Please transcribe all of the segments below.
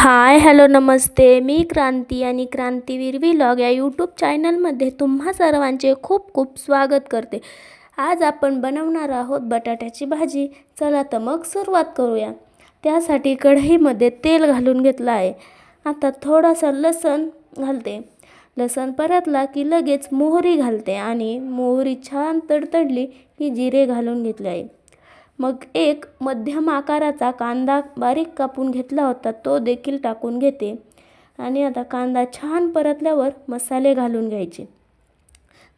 Hi hello नमस्ते. मी क्रांती आणि क्रांतीवीर vlog या YouTube चॅनलमध्ये तुम्हा सर्वांचे खूप खूप स्वागत करते. आज आपण बनवणार आहोत बटाट्याची भाजी. चला तर मग सुरुवात करूया. त्यासाठी कढईमध्ये तेल घालून घेतलं आहे. आता थोडासा लसण घालते. लसण परतला की लगेच मोहरी घालते आणि मोहरी छान तडतडली की जिरे घालून घेतले आहे. मग एक मध्यम आकाराचा कांदा बारीक कापून घेतला होता तो देखील टाकून घेते. आणि आता कांदा छान परतल्यावर मसाले घालून घ्यायचे.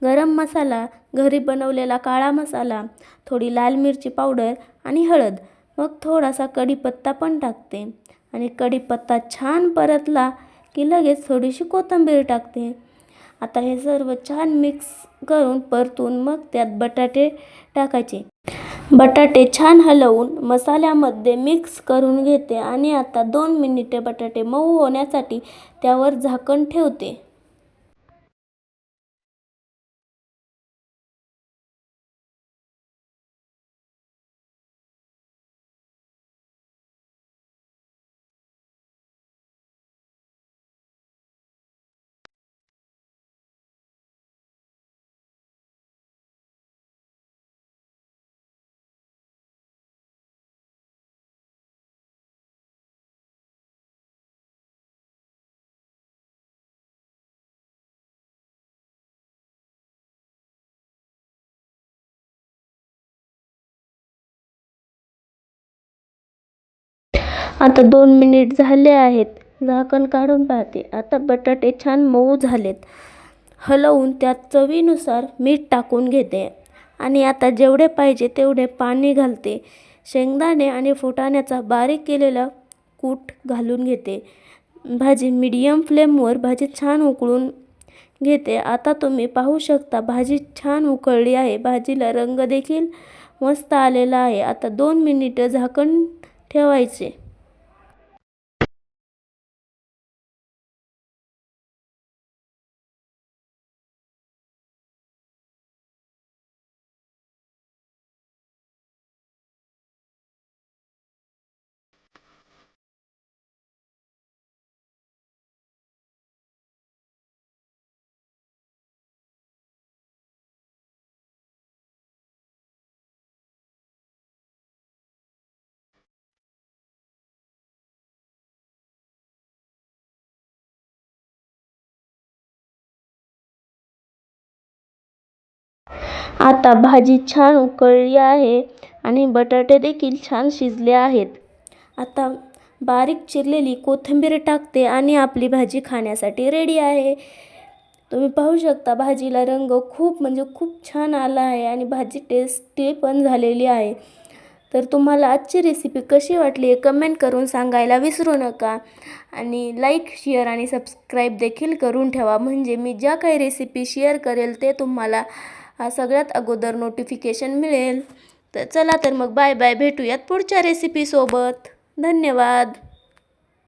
गरम मसाला घरी बनवलेला काळा मसाला थोडी लाल मिरची पावडर आणि हळद मग थोडासा कढीपत्ता पण टाकते. आणि कढीपत्ता छान परतला की लगेच थोडीशी कोथिंबीर टाकते. आता हे सर्व छान मिक्स करून परतून मग त्यात बटाटे टाकायचे. बटाटे छान हलवून मसाल्यामध्ये मिक्स करून घेते आणि आता दोन मिनिटे बटाटे मऊ होण्यासाठी त्यावर झाकण ठेवते. आता दोन मिनिट झाले आहेत. झाकण काढून पाहते. आता बटाटे छान मऊ झालेत. हलवून त्यात चवीनुसार मीठ टाकून घेते. आणि आता जेवढे पाहिजे तेवढे पाणी घालते. शेंगदाणे आणि फुटाण्याचा बारीक केलेला कूट घालून घेते. भाजी मीडियम फ्लेमवर भाजी छान उकळून घेते. आता तुम्ही पाहू शकता भाजी छान उकळली आहे. भाजीला रंग देखील मस्त आलेला आहे. आता दोन मिनिटं झाकण ठेवायचे. आता भाजी छान उकळली आहे आणि बटाटे देखील छान शिजले आहेत. आता बारीक चिरलेली कोथिंबीर टाकते आणि आपली भाजी खाण्यासाठी रेडी आहे. तुम्ही पाहू शकता भाजीला रंग खूप म्हणजे खूप छान आला आहे आणि भाजी टेस्टी पण झालेली आहे. तर तुम्हाला आजची रेसिपी कशी वाटली आहे कमेंट करून सांगायला विसरू नका. आणि लाईक शेअर आणि सबस्क्राईब देखील करून ठेवा. म्हणजे मी ज्या काही रेसिपी शेअर करेल ते तुम्हाला सगळ्यात अगोदर नोटिफिकेशन मिळेल. तर चला तर मग बाय बाय भेटूयात पुढच्या रेसिपीसोबत धन्यवाद.